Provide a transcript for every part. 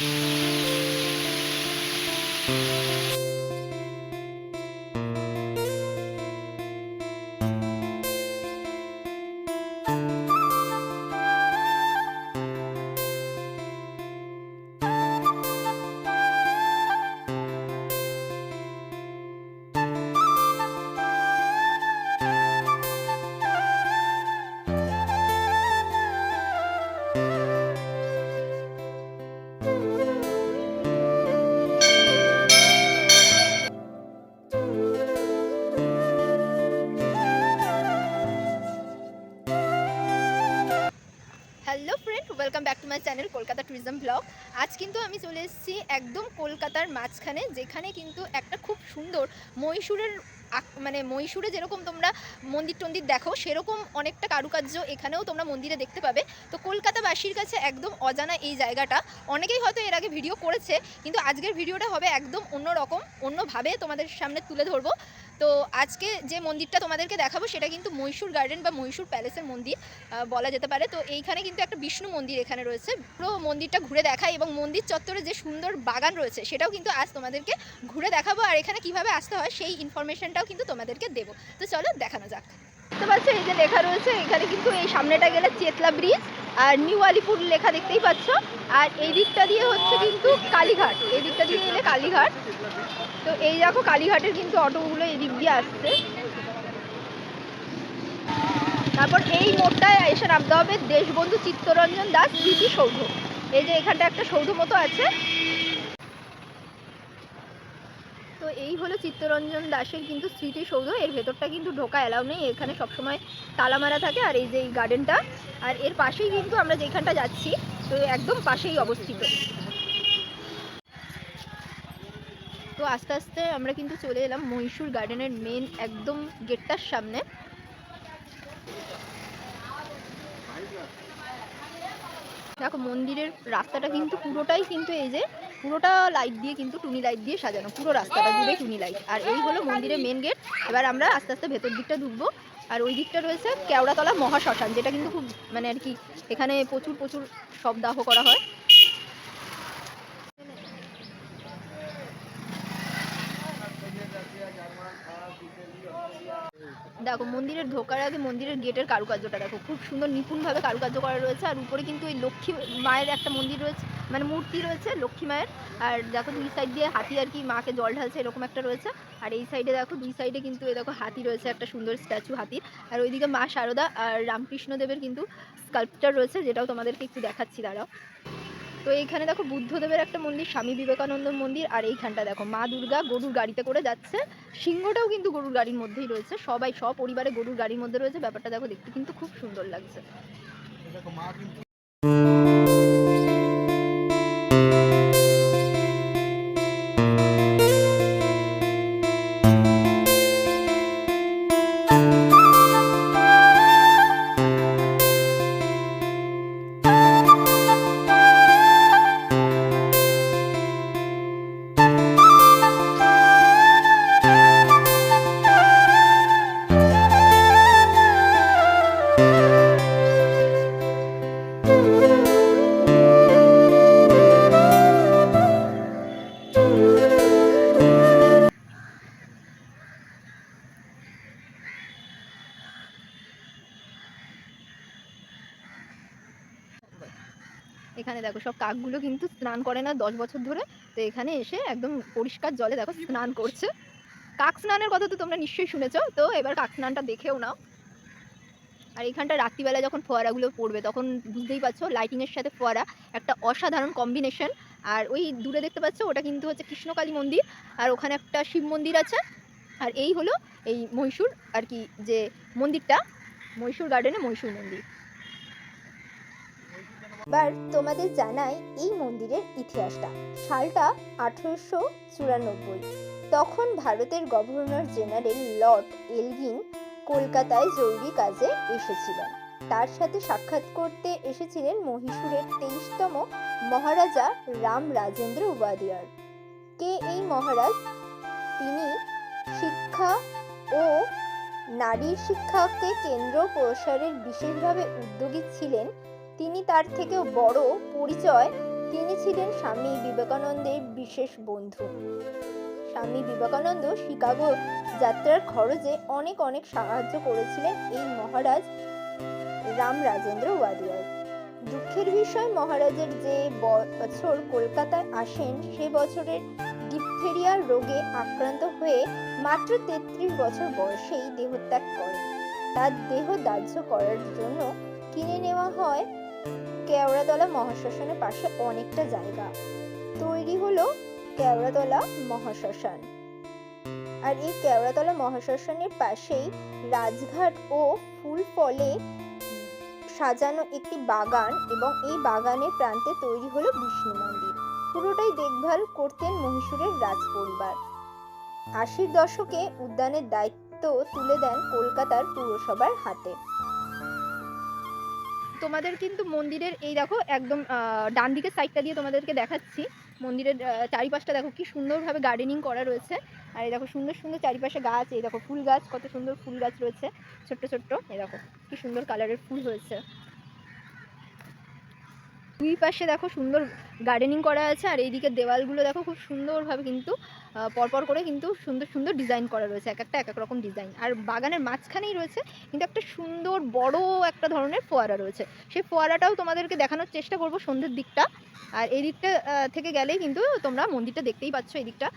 Thank you. Channel, Kolkata tourism blog আজ কিন্তু আমি চলে এসেছি একদম কলকাতার মাঝখানে, যেখানে কিন্তু একটা খুব সুন্দর মহীশূরের মানে মহীশূরে যেরকম তোমরা মন্দির টন্দির দেখো, সেরকম অনেকটা কারুকার্য এখানেও তোমরা মন্দিরে দেখতে পাবে। তো কলকাতাবাসীর কাছে একদম অজানা এই জায়গাটা। অনেকেই হয়তো এর আগে ভিডিও করেছে, কিন্তু আজকের ভিডিওটা হবে একদম অন্য রকম অন্যভাবে তোমাদের সামনে তুলে ধরবো। তো আজকে যে মন্দিরটা তোমাদেরকে দেখাবো, সেটা কিন্তু মহীশূর গার্ডেন বা মহীশূর প্যালেসের মন্দির বলা যেতে পারে। তো এইখানে কিন্তু একটা বিষ্ণু মন্দির এখানে রয়েছে। পুরো মন্দিরটা ঘুরে দেখায় এবং মন্দির চত্বরে যে সুন্দর বাগান রয়েছে, সেটাও কিন্তু আজ তোমাদেরকে ঘুরে দেখাবো। আর এখানে কীভাবে আসতে হয়, সেই ইনফরমেশনটাও কিন্তু তোমাদেরকে দেবো। তো চলো দেখানো যাক। দেখতে পাচ্ছ, এই যে লেখা রয়েছে, এখানে কিন্তু এই সামনেটা গেলে চেতলা ব্রিজ আর নিউ আলিপুর লেখা দেখতেই পাচ্ছ। আর এই দিকটা দিয়ে হচ্ছে কিন্তু কালীঘাট। এই দিকটা দিয়ে এলে কালীঘাট। তো এই দেখো কালীঘাটের কিন্তু অটোগুলো এই দিক দিয়ে আসছে। তারপর এই মোড়টায় এসে নামতে হবে দেশবন্ধু চিত্তরঞ্জন দাস স্মৃতি সৌধ। এই যে এখানটা একটা সৌধ মতো আছে তো এই হলো চিত্তরঞ্জন দাসের কিন্তু স্মৃতিসৌধ। এর ভেতরটা কিন্তু ঢোকা এলাও নেই। এখানে সবসময় তালা মারা থাকে আর এই যে এই গার্ডেনটা আর এর পাশেই কিন্তু আমরা যেখানটা যাচ্ছি, তো একদম পাশেই অবস্থিত। তো আস্তে আস্তে আমরা কিন্তু চলে এলাম মহীশূর গার্ডেনের মেন একদম গেটটার সামনে। দেখো মন্দিরের রাস্তাটা কিন্তু পুরোটাই কিন্তু এই যে পুরোটা লাইট দিয়ে কিন্তু টুনি লাইট দিয়ে সাজানো, পুরো রাস্তাটা জুড়ে টুনি লাইট আর এই হলো মন্দিরের মেন গেট এবার আমরা আস্তে আস্তে ভেতর দিকটা ঢুকবো। আর ওই দিকটা রয়েছে কেওড়াতলা মহাশ্মশান, যেটা কিন্তু খুব মানে আর কি এখানে প্রচুর প্রচুর শবদাহ করা হয়। দেখো, মন্দিরের ঢোকার আগে মন্দিরের গেটের কারুকার্যটা দেখো। খুব সুন্দর নিপুণভাবে কারুকার্য করা রয়েছে, আর উপরে কিন্তু ওই লক্ষ্মী মায়ের একটা মন্দির রয়েছে মানে মূর্তি রয়েছে লক্ষ্মী মায়ের। আর দেখো, দুই সাইড দিয়ে হাতি আর কি মাকে জল ঢালছে, এরকম একটা রয়েছে। আর এই সাইডে দেখো, দুই সাইডে কিন্তু এই দেখো, হাতি রয়েছে, একটা সুন্দর স্ট্যাচু হাতির আর ওইদিকে মা শারদা আর রামকৃষ্ণ দেবের কিন্তু স্কাল্পচার রয়েছে, যেটাও তোমাদেরকে একটু দেখাচ্ছি, দাঁড়াও। তো এইখানে দেখো বুদ্ধদেবের একটা মন্দির, স্বামী বিবেকানন্দ মন্দির, আর এইখানটা দেখো মা দুর্গা গরুর গাড়িতে করে যাচ্ছে। সিংহটাও কিন্তু গরুর গাড়ির মধ্যেই রয়েছে, সবাই সপরিবারে গরুর গাড়ির মধ্যে রয়েছে, ব্যাপারটা দেখো দেখতে কিন্তু খুব সুন্দর লাগছে। এখানে দেখো সব কাকগুলো কিন্তু স্নান করে না দশ বছর ধরে। তো এখানে এসে একদম পরিষ্কার জলে দেখো স্নান করছে। কাক স্নানের কথা তো তোমরা নিশ্চয়ই শুনেছো, তো এবার কাক স্নানটা দেখেও নাও। আর এখানটা রাত্রিবেলা যখন ফোয়ারাগুলো পড়বে, তখন বুঝতেই পারছ লাইটিংয়ের সাথে ফোয়ারা একটা অসাধারণ কম্বিনেশন আর ওই দূরে দেখতে পাচ্ছ, ওটা কিন্তু হচ্ছে কৃষ্ণকালী মন্দির, আর ওখানে একটা শিব মন্দির আছে। আর এই হলো এই মহীশূর আর কি যে মন্দিরটা, মহীশূর গার্ডেনে মহীশূর মন্দির। এবার তোমাদের জানাই এই মন্দিরের ইতিহাসটা। সালটা আঠেরোশো চুরানব্বই। তখন ভারতের গভর্নর জেনারেল লর্ড এলগিন কলকাতায় জরুরি কাজে এসেছিলেন। তার সাথে সাক্ষাৎ করতে এসেছিলেন মহীশূরের তেইশতম মহারাজা রাম রাজেন্দ্র উপাধ্যায় কে এই মহারাজ? তিনি শিক্ষা ও নারীর শিক্ষাকে কেন্দ্র প্রসারের বিশেষভাবে উদ্যোগী ছিলেন তিনি তার থেকেও বড় পরিচয় তিনি ছিলেন স্বামী বিবেকানন্দের বিশেষ বন্ধু। স্বামী বিবেকানন্দ শিকাগো যাত্রার খরচে অনেক অনেক সাহায্য করেছিলেন এই মহারাজ রাম রাজেন্দ্র ওয়াদিয়ার দুঃখের বিষয়, মহারাজের যে বছর কলকাতায় আসেন, সে বছরের ডিপথেরিয়া রোগে আক্রান্ত হয়ে মাত্র তেত্রিশ বছর বয়সেই দেহত্যাগ করেন। তার দেহ দাহ্য করার জন্য কিনে নেওয়া হয় কেওড়াতলা মহাশ্মশানের পাশে অনেকটা জায়গা। তৈরি হলো কেওড়াতলা মহাশ্মশান। আর এই কেওড়াতলা মহাশ্মশানের পাশেই রাজঘাট ও ফুল ফলে সাজানো একটি বাগান এবং এই বাগানের প্রান্তে তৈরি হলো বিষ্ণু মন্দির। পুরোটাই দেখভাল করতেন মহীশূরের রাজ পরিবার আশির দশকে উদ্যানের দায়িত্ব তুলে দেন কলকাতার পুরসভার হাতে। তোমাদের কিন্তু মন্দিরের, এই দেখো, একদম ডান দিকের সাইডটা দিয়ে তোমাদেরকে দেখাচ্ছি। মন্দিরের চারিপাশটা দেখো, কি সুন্দরভাবে গার্ডেনিং করা রয়েছে। আর এই দেখো, সুন্দর সুন্দর চারিপাশে গাছ, এই দেখো, ফুল গাছ, কত সুন্দর ফুল গাছ রয়েছে, ছোট্ট ছোট্ট, এই দেখো, কি সুন্দর কালারের ফুল হয়েছে। দুই পাশে দেখো সুন্দর গার্ডেনিং করা আছে আর এইদিকে দেওয়ালগুলো দেখো খুব সুন্দরভাবে কিন্তু পরপর করে কিন্তু সুন্দর সুন্দর ডিজাইন করা রয়েছে, এক একটা এক এক রকম ডিজাইন আর বাগানের মাঝখানেই রয়েছে কিন্তু একটা সুন্দর বড় একটা ধরনের ফোয়ারা রয়েছে। সেই ফোয়ারাটাও তোমাদেরকে দেখানোর চেষ্টা করব সন্ধ্যের দিকটা। আর এই দিকটা থেকে গেলেই কিন্তু তোমরা মন্দিরটা দেখতেই পাচ্ছ এই দিকটা।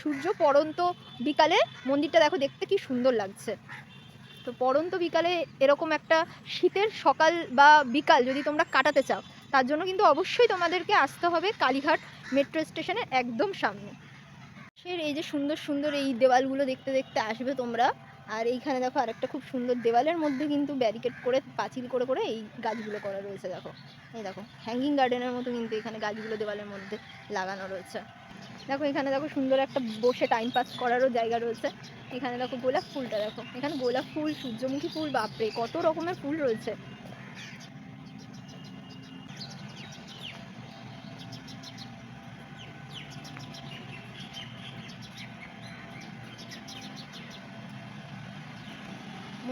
সূর্য পড়ন্ত বিকালে মন্দিরটা দেখো দেখতে কি সুন্দর লাগছে। তো পড়ন্ত বিকালে এরকম একটা শীতের সকাল বা বিকাল যদি তোমরা কাটাতে চাও তার জন্য কিন্তু অবশ্যই তোমাদেরকে আসতে হবে কালীঘাট মেট্রো স্টেশনের একদম সামনে। সে এই যে সুন্দর সুন্দর এই দেওয়ালগুলো দেখতে দেখতে আসবে তোমরা। আর এইখানে দেখো আরেকটা খুব সুন্দর দেওয়ালের মধ্যে কিন্তু ব্যারিকেড করে, পাঁচিল করে করে এই গাছগুলো করা রয়েছে দেখো। এই দেখো হ্যাঙ্গিং গার্ডেনের মতো কিন্তু এখানে গাছগুলো দেওয়ালের মধ্যে লাগানো রয়েছে। দেখো এখানে দেখো সুন্দর একটা বসে টাইম পাস করারও জায়গা রয়েছে। এখানে দেখো গোলাপ ফুলটা দেখো। এখানে গোলাপ ফুল, সূর্যমুখী ফুল, বাপরে, কত রকমের ফুল রয়েছে।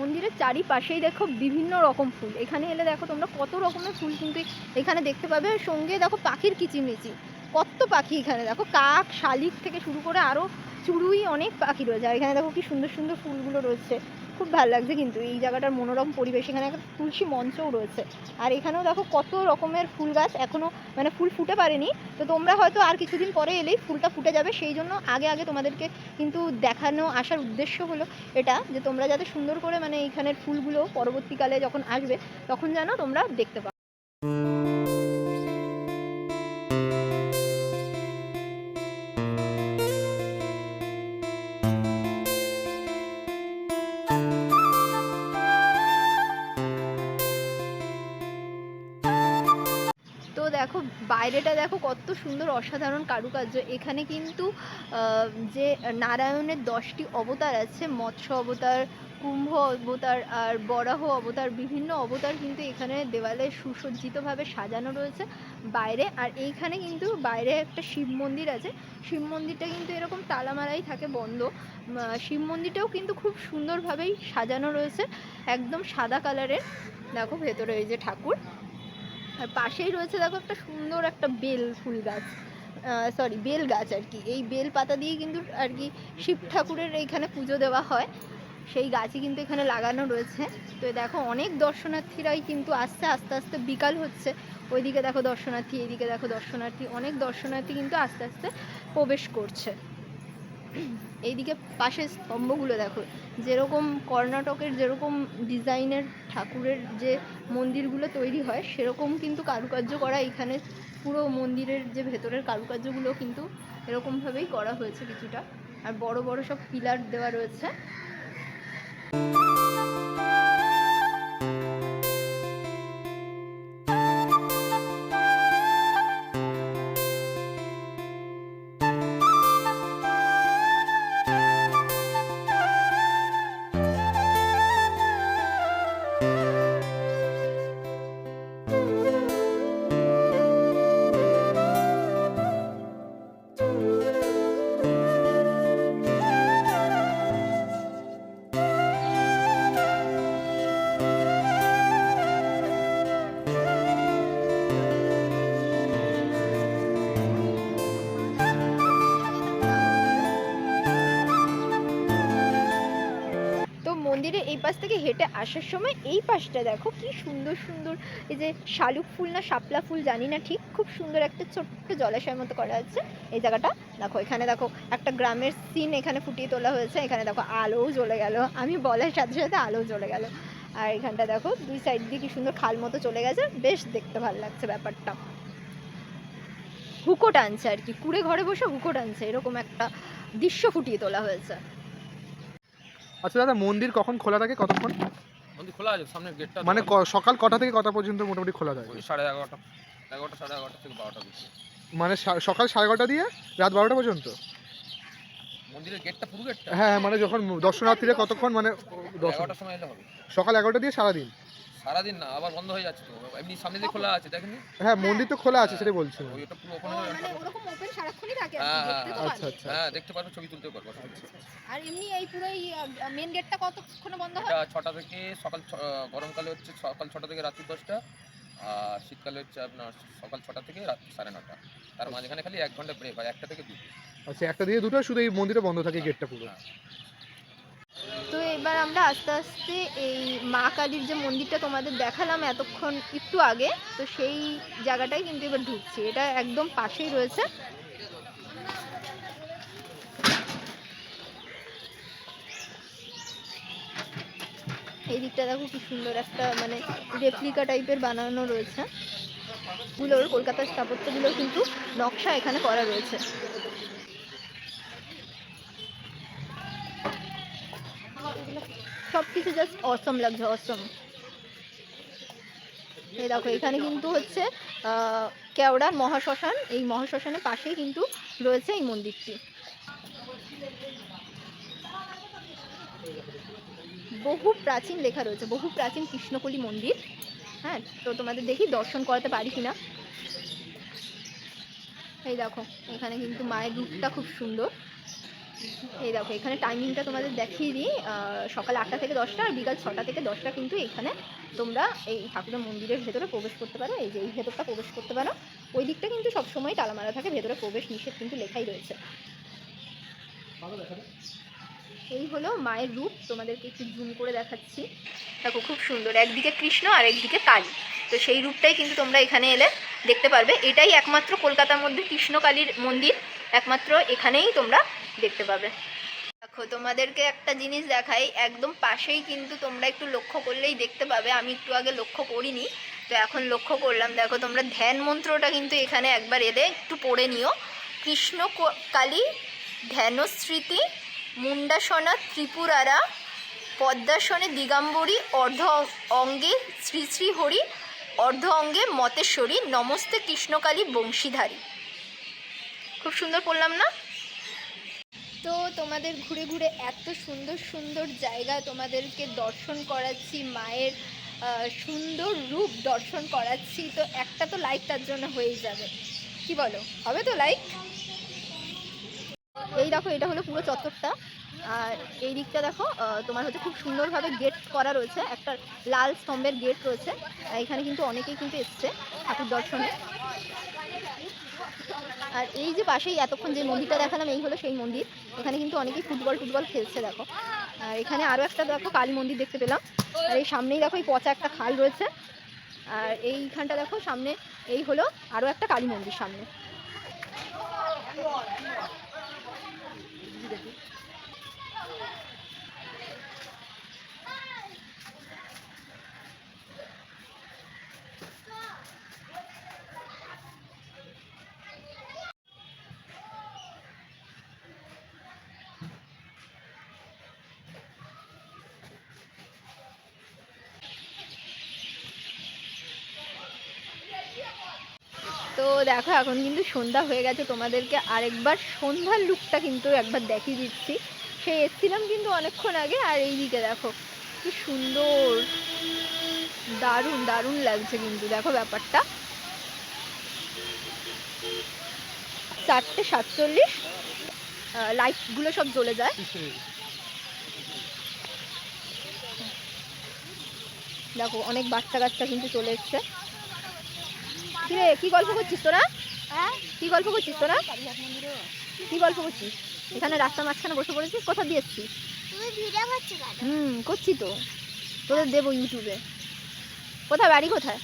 মন্দিরের চারিপাশেই দেখো বিভিন্ন রকম ফুল। এখানে এলে দেখো তোমরা কত রকমের ফুল কিন্তু এখানে দেখতে পাবে। সঙ্গে দেখো পাখির কিচিমিচি কত পাখি এখানে দেখো। কাক, শালিক থেকে শুরু করে আরও চুড়ুই অনেক পাখি রয়েছে। আর এখানে দেখো কি সুন্দর সুন্দর ফুলগুলো রয়েছে। খুব ভালো লাগছে কিন্তু এই জায়গাটার মনোরম পরিবেশ, এখানে একটা তুলসী মঞ্চও রয়েছে। আর এখানেও দেখো কত রকমের ফুল গাছ এখনও মানে ফুল ফুটে পারেনি। তো তোমরা হয়তো আর কিছুদিন পরে এলেই ফুলটা ফুটে যাবে। সেই জন্য আগে আগে তোমাদেরকে কিন্তু দেখানো, আসার উদ্দেশ্য হলো এটা, যে তোমরা যাতে সুন্দর করে মানে এইখানের ফুলগুলো পরবর্তীকালে যখন আসবে, তখন যেন তোমরা দেখতে পাও বাইরেটা দেখো কত সুন্দর অসাধারণ কারুকার্য। এখানে কিন্তু যে নারায়ণের দশটি অবতার আছে, মৎস্য অবতার, কুম্ভ অবতার আর বরাহ অবতার, বিভিন্ন অবতার কিন্তু এখানে দেওয়ালে সুসজ্জিতভাবে সাজানো রয়েছে বাইরে। আর এইখানে কিন্তু বাইরে একটা শিব মন্দির আছে। শিব মন্দিরটা কিন্তু এরকম তালামারাই থাকে বন্ধ। শিব মন্দিরটাও কিন্তু খুব সুন্দরভাবেই সাজানো রয়েছে, একদম সাদা কালারের। দেখো ভেতরে এই যে ঠাকুর। আর পাশেই রয়েছে দেখো একটা সুন্দর একটা বেল ফুল গাছ। সরি বেল গাছ আর কি। এই বেল পাতা দিয়ে কিন্তু আর কি শিব ঠাকুরের এইখানে পুজো দেওয়া হয়। সেই গাছই কিন্তু এখানে লাগানো রয়েছে। তো দেখো অনেক দর্শনার্থীরাই কিন্তু আস্তে আস্তে আস্তে বিকাল হচ্ছে। ওইদিকে দেখো দর্শনার্থী, এইদিকে দেখো দর্শনার্থী, অনেক দর্শনার্থী কিন্তু আস্তে আস্তে প্রবেশ করছে। এইদিকে পাশের স্তম্ভগুলো দেখো। যেরকম কর্ণাটকের যেরকম ডিজাইনের ঠাকুরের যে মন্দিরগুলো তৈরি হয়, সেরকম কিন্তু কারুকার্য করা এখানে পুরো মন্দিরের যে ভেতরের কারুকার্যগুলো কিন্তু এরকমভাবেই করা হয়েছে কিছুটা। আর বড় বড় সব পিলার দেওয়া রয়েছে। পাশ থেকে হেঁটে আসার সময় এই পাশটা দেখো, কি সুন্দর সুন্দর এই যে শালুক ফুল না শাপলা ফুল, জানি না ঠিক, খুব সুন্দর একটা ছোট্ট জলাশয়ের মতো করা আছে। এই জায়গাটা দেখো, এখানে দেখো একটা গ্রামের সিন এখানে ফুটিয়ে তোলা হয়েছে, এখানে দেখো আলোও জ্বলে গেল, আমি বলার সাথে সাথে আলোও জ্বলে গেল। আর এখানটা দেখো, দুই সাইড দিয়ে কি সুন্দর খাল মতো চলে গেছে, বেশ দেখতে ভালো লাগছে ব্যাপারটা। হুকো টানছে আর কি, কুড়ে ঘরে বসে হুকো টানছে এরকম একটা দৃশ্য ফুটিয়ে তোলা হয়েছে। আচ্ছা দাদা মন্দির কখন খোলা থাকে কতক্ষণ? মন্দির খোলা আছে সামনে গেটটা মানে ক- সকাল কটা থেকে কটা পর্যন্ত মোটামুটি খোলা থাকে? ওই সাড়ে এগারোটা এগারোটা সাড়ে এগারোটা থেকে বারোটা অবধি মানে সা- সকাল সাড়ে এগারোটা দিয়ে রাত বারোটা পর্যন্ত? মন্দিরের গেটটা পুরো গেটটা হ্যাঁ হ্যাঁ মানে যখন দর্শনার্থীরা কতক্ষণ মানে দর্শন এগারোটার সময় এলে হবে। সকাল এগারোটা দিয়ে সারাদিন? সারাদিন না আবার বন্ধ হয়ে যাচ্ছে তো। এমনি সামনে দিয়ে খোলা আছে দেখেনি হ্যাঁ মন্দির তো খোলা আছে সেটাই বলছি। ওই ওটা পুরো ওপেন মানে ওরকম ওপেন সারাক্ষণই থাকে হ্যাঁ, তো আচ্ছা আচ্ছা। হ্যাঁ দেখতে পারবে ছবি তুলতে পারব আর এমনি এই পুরো এই মেন গেটটা কতক্ষণে বন্ধ হয়? এটা ছটা থেকে সকাল ছ- গরমকালে হচ্ছে সকাল ছটা থেকে রাত্রি দশটা আর শীতকালে হচ্ছে আপনার সকাল ছটা থেকে রাত্রি সাড়ে নটা। তার মাঝখানে খালি এক ঘণ্টা ব্রেক হয় একটা থেকে দুটো। আচ্ছা একটা দিয়ে দুটো শুধু এই মন্দিরটা বন্ধ থাকে গেটটা পুরো। তো এবার আমরা আস্তে আস্তে এই মা কালীর যে মন্দিরটা তোমাদের দেখালাম এতক্ষণ একটু আগে, তো সেই জায়গাটাই কিন্তু এবার ঢুকছি। এটা একদম পাশেই রয়েছে। এই দিকটা দেখো কি সুন্দর একটা মানে রেপ্লিকা টাইপের বানানো রয়েছে। গুলোর কলকাতার স্থাপত্যগুলোর কিন্তু নকশা এখানে করা রয়েছে। সব জাস্ট অসম লাগছে অসম এই দেখো, এখানে কিন্তু হচ্ছে কেওড়ার মহাশ্মশান, এই মহাশ্মশানের পাশেই কিন্তু রয়েছে এই মন্দিরটি। বহু প্রাচীন লেখা রয়েছে, বহু প্রাচীন কৃষ্ণকলি মন্দির। হ্যাঁ তো তোমাদের দেখি দর্শন করাতে পারি কিনা। এই দেখো, এখানে কিন্তু মায়ের রূপটা খুব সুন্দর। এই দেখো, এখানে টাইমিংটা তোমাদের দেখিয়ে দিই। সকাল আটটা থেকে দশটা আর বিকাল ছটা থেকে দশটা কিন্তু এখানে তোমরা এই ঠাকুরের মন্দিরের ভেতরে প্রবেশ করতে পারো। এই যে এই ভেতরটা প্রবেশ করতে পারো। ওই দিকটা কিন্তু সবসময় তালা মারা থাকে, ভেতরে প্রবেশ নিষেধ কিন্তু লেখাই রয়েছে। এই হলো মায়ের রূপ, তোমাদেরকে একটু জুম করে দেখাচ্ছি। দেখো, খুব সুন্দর। একদিকে কৃষ্ণ আর একদিকে কালী। তো সেই রূপটাই কিন্তু তোমরা এখানে এলে দেখতে পারবে। এটাই একমাত্র কলকাতার মধ্যে কৃষ্ণকালীর মন্দির। একমাত্র এখানেই তোমরা দেখতে পাবে। দেখো, তোমাদেরকে একটা জিনিস দেখাই। একদম পাশেই কিন্তু তোমরা একটু লক্ষ্য করলেই দেখতে পাবে। আমি একটু আগে লক্ষ্য করিনি, তো এখন লক্ষ্য করলাম। দেখো, তোমরা ধ্যান মন্ত্রটা কিন্তু এখানে একবার এলে একটু পড়ে নিও। কৃষ্ণ কালী ধ্যানস্মৃতি মুন্ডাসনা, ত্রিপুরারা, পদ্মাসনে দিগাম্বরী, অর্ধ অঙ্গে শ্রী শ্রী হরি, অর্ধ অঙ্গে মতেশ্বরী, নমস্তে কৃষ্ণকালী বংশীধারী। খুব সুন্দর পড়লাম না? তো তোমাদের ঘুরে ঘুরে এত সুন্দর সুন্দর জায়গা তোমাদেরকে দর্শন করাচ্ছি, মায়ের সুন্দর রূপ দর্শন করাচ্ছি, তো একটা তো লাইক তার জন্য হয়েই যাবে। কি বলো? হবে তো লাইক এই দেখো, এটা হলো পুরো চত্বরটা। আর এই দিকটা দেখো তোমার হচ্ছে খুব সুন্দরভাবে গেট করা রয়েছে। একটা লাল স্তম্ভের গেট রয়েছে। এখানে কিন্তু অনেকেই কিন্তু এসছে ঠাকুর দর্শনে। আর এই যে পাশেই এতক্ষণ যে মন্দিরটা দেখালাম, এই হলো সেই মন্দির। এখানে কিন্তু অনেকেই ফুটবল ফুটবল খেলছে, দেখো। আর এখানে আরও একটা, দেখো, কালী মন্দির দেখতে পেলাম। আর এই সামনেই, দেখো, এই পচা একটা খাল রয়েছে। আর এইখানটা, দেখো, সামনে এই হলো আরও একটা কালী মন্দির সামনে। তো দেখো, এখন কিন্তু সন্ধ্যা হয়ে গেছে, তোমাদেরকে আরেকবার সন্ধ্যার লুকটা কিন্তু একবার দেখিয়ে দিচ্ছি। সে এসছিলাম কিন্তু অনেকক্ষণ আগে, আর এই দিকে দেখো, কি সুন্দর, দারুণ দারুণ লাগছে কিন্তু, দেখো ব্যাপারটা। চারটে সাতচল্লিশ লাইটগুলো সব জ্বলে যায়। দেখো, অনেক বাচ্চা কাচ্চা কিন্তু চলে এসছে। কিরে কি গল্প করছিস তোরা? কি গল্প করছিস তোরা? কি গল্প করছিস? এখানে রাস্তার মাঝখানে বসে পড়েছিস? কোথা দিয়ে এসছিস? হুম করছি তো। তোদের দেবো ইউটিউবে। কোথায় বাড়ি কোথায়?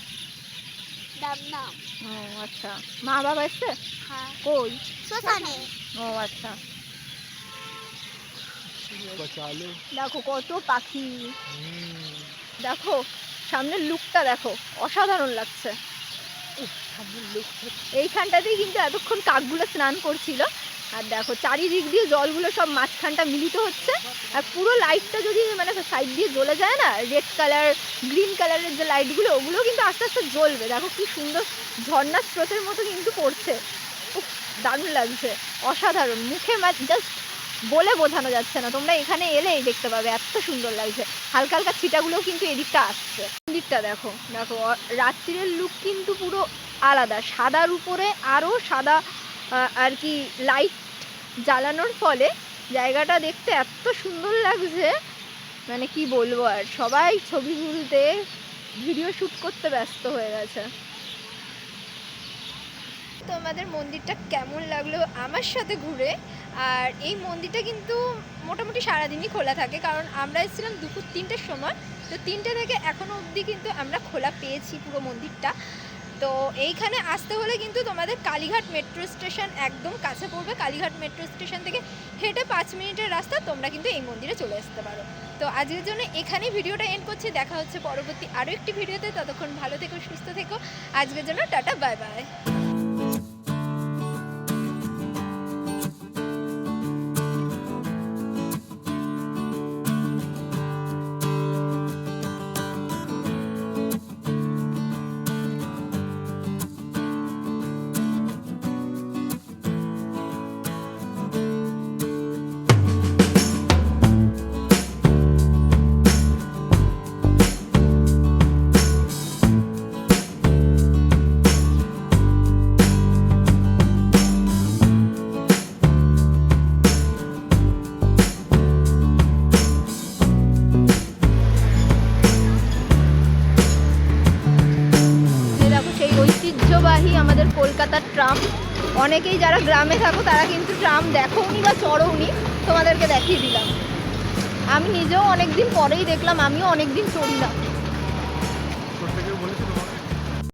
ও আচ্ছা। মা বাবা এসছে? হ্যাঁ। কই? ও আচ্ছা। দেখো কত পাখি। দেখো সামনের লুকটা দেখো। অসাধারণ লাগছে। এইখানটাতেই কিন্তু এতক্ষণ কাকগুলো স্নান করছিল। আর দেখো, চারিদিক দিয়ে জলগুলো সব মাঝখানটা মিলিত হচ্ছে। আর পুরো লাইটটা যদি মানে সাইড দিয়ে জ্বলে যায় না রেড কালার গ্রিন কালারের যে লাইটগুলো ওগুলো কিন্তু আস্তে আস্তে জ্বলবে। দেখো কি সুন্দর ঝর্ণার স্রোতের মতো কিন্তু পড়ছে। দারুণ লাগছে। অসাধারণ। মুখে জাস্ট বলে বোঝানো যাচ্ছে না। তোমরা এখানে এলেই দেখতে পাবে, এত সুন্দর লাগছে। হালকা হালকা ছিটাগুলোও কিন্তু এদিকটা আসছে। মন্দিরটা দেখো। দেখো রাত্রিরের লুক কিন্তু পুরো আলাদা। সাদার উপরে আরও সাদা আর কি লাইট জ্বালানোর ফলে জায়গাটা দেখতে এত সুন্দর লাগছে মানে কি বলব আর, সবাই ছবি তুলতে ভিডিও শ্যুট করতে ব্যস্ত হয়ে গেছে। তোমাদের মন্দিরটা কেমন লাগল আমার সাথে ঘুরে? আর এই মন্দিরটা কিন্তু মোটামুটি সারাদিনই খোলা থাকে, কারণ আমরা এসেছিলাম দুপুর তিনটের সময়। তো তিনটে থেকে এখনও অবধি কিন্তু আমরা খোলা পেয়েছি পুরো মন্দিরটা। তো এইখানে আসতে হলে কিন্তু তোমাদের কালীঘাট মেট্রো স্টেশন একদম কাছে পড়বে। কালীঘাট মেট্রো স্টেশন থেকে হেঁটে পাঁচ মিনিটের রাস্তা তোমরা কিন্তু এই মন্দিরে চলে আসতে পারো। তো আজকের জন্য এখানেই ভিডিওটা এন্ড করছি। দেখা হচ্ছে পরবর্তী আরও একটি ভিডিওতে। ততক্ষণ ভালো থেকো, সুস্থ থেকো। আজকের জন্য টাটা বাই বাই অনেকেই যারা গ্রামে থাকো, তারা কিন্তু ট্রাম দেখোনি বা চড়োনি। তোমাদেরকে দেখিয়ে দিলাম। আমি নিজেও অনেক দিন পরেই দেখলাম, আমিও অনেক দিন চড়ি না।